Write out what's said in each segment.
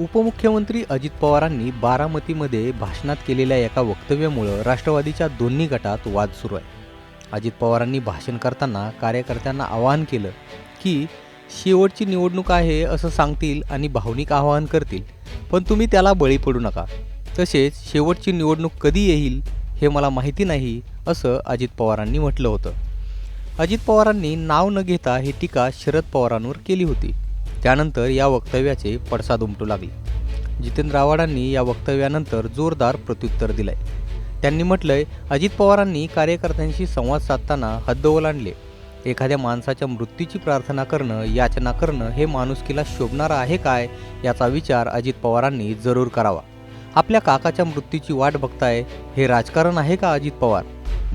उपमुख्यमंत्री अजित पवारांनी बारामतीमध्ये भाषणात केलेल्या एका वक्तव्यामुळं राष्ट्रवादीच्या दोन्ही गटात वाद सुरू आहे. अजित पवारांनी भाषण करताना कार्यकर्त्यांना आवाहन केलं की शेवटची निवडणूक आहे असं सांगतील आणि भावनिक आवाहन करतील पण तुम्ही त्याला बळी पडू नका. तसेच शेवटची निवडणूक कधी येईल हे मला माहिती नाही असं अजित पवारांनी म्हटलं होतं. अजित पवारांनी नाव न घेता ही टीका शरद पवारांवर केली होती. त्यानंतर या वक्तव्याचे पडसाद उमटू लागले. जितेंद्र आव्हाडांनी या वक्तव्यानंतर जोरदार प्रत्युत्तर दिलंय. त्यांनी म्हटलंय अजित पवारांनी कार्यकर्त्यांशी संवाद साधताना हद्द ओलांडले. एखाद्या माणसाच्या मृत्यूची प्रार्थना करणं याचना करणं हे माणुसकीला शोभणारं आहे काय याचा विचार अजित पवारांनी जरूर करावा. आपल्या काकाच्या मृत्यूची वाट बघताय हे राजकारण आहे का अजित पवार?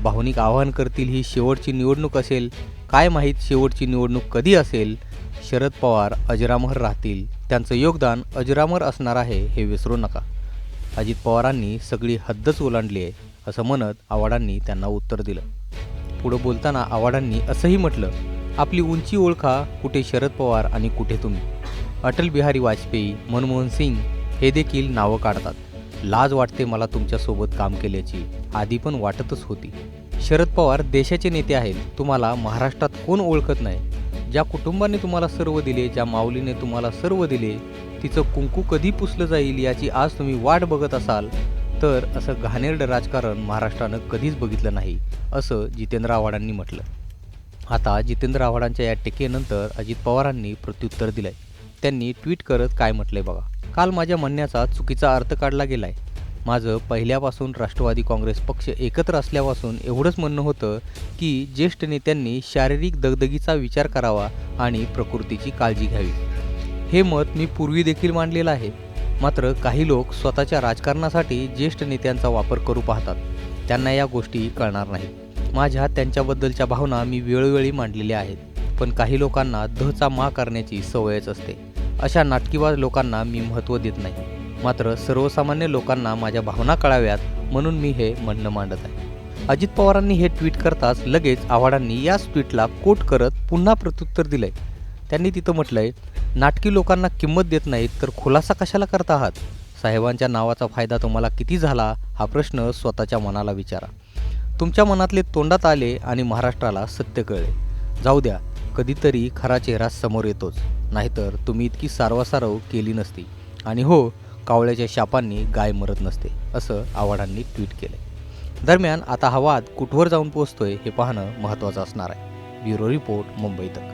भावनिक आवाहन करतील ही शेवटची निवडणूक असेल. काय माहीत शेवटची निवडणूक कधी असेल? शरद पवार अजरामर राहतील. त्यांचं योगदान अजरामर असणार आहे हे विसरू नका. अजित पवारांनी सगळी हद्दच ओलांडली आहे असं म्हणत आव्हाडांनी त्यांना उत्तर दिलं. पुढं बोलताना आव्हाडांनी असंही म्हटलं आपली उंची ओळखा कुठे शरद पवार आणि कुठे तुम्ही. अटल बिहारी वाजपेयी मनमोहन सिंग हे देखील नावं काढतात. लाज वाटते मला तुमच्यासोबत काम केल्याची. आधी पण वाटतच होती. शरद पवार देशाचे नेते आहेत. तुम्हाला महाराष्ट्रात कोण ओळखत नाही? ज्या कुटुंबाने तुम्हाला सर्व दिले ज्या माऊलीने तुम्हाला सर्व दिले तिचं कुंकू कधी पुसलं जाईल याची आज तुम्ही वाट बघत असाल तर असं घाणेरडं राजकारण महाराष्ट्रानं कधीच बघितलं नाही असं जितेंद्र आव्हाडांनी म्हटलं. आता जितेंद्र आव्हाडांच्या या टीकेनंतर अजित पवारांनी प्रत्युत्तर दिलंय. त्यांनी ट्विट करत काय म्हटलंय बघा. काल माझ्या म्हणण्याचा चुकीचा अर्थ काढला गेलाय. माझं पहिल्यापासून राष्ट्रवादी काँग्रेस पक्ष एकत्र असल्यापासून एवढंच म्हणणं होतं की ज्येष्ठ नेत्यांनी शारीरिक दगदगीचा विचार करावा आणि प्रकृतीची काळजी घ्यावी. हे मत मी पूर्वी देखील मांडलेलं आहे. मात्र काही लोक स्वतःच्या राजकारणासाठी ज्येष्ठ नेत्यांचा वापर करू पाहतात. त्यांना या गोष्टी कळणार नाहीत. माझ्या त्यांच्याबद्दलच्या भावना मी वेळोवेळी मांडलेल्या आहेत. पण काही लोकांना धचा मा करण्याची सवयच असते. अशा नाटकीबाज लोकांना मी महत्त्व देत नाही. मात्र सर्वसामान्य लोकांना माझ्या भावना कळाव्यात म्हणून मी हे म्हणणं मांडत आहे. अजित पवारांनी हे ट्विट करताच लगेच आव्हाडांनी याच ट्विटला कोट करत पुन्हा प्रत्युत्तर दिलंय. त्यांनी तिथं म्हटलंय नाटकी लोकांना किंमत देत नाहीत तर खुलासा कशाला करता आहात? साहेबांच्या नावाचा फायदा तुम्हाला किती झाला? हा प्रश्न स्वतःच्या मनाला विचारा. तुमच्या मनातले तोंडात आले आणि महाराष्ट्राला सत्य कळले. जाऊ द्या कधीतरी खरा चेहरा समोर येतोच. नाहीतर तुम्ही इतकी सारवासारव केली नसती. आणि हो कावळ्याच्या शापांनी गाय मरत नसते असं आव्हाडांनी ट्विट केलं दरम्यान आता हा वाद कुठवर जाऊन पोहोचतोय हे पाहणं महत्त्वाचं असणार आहे. ब्युरो रिपोर्ट मुंबई तक.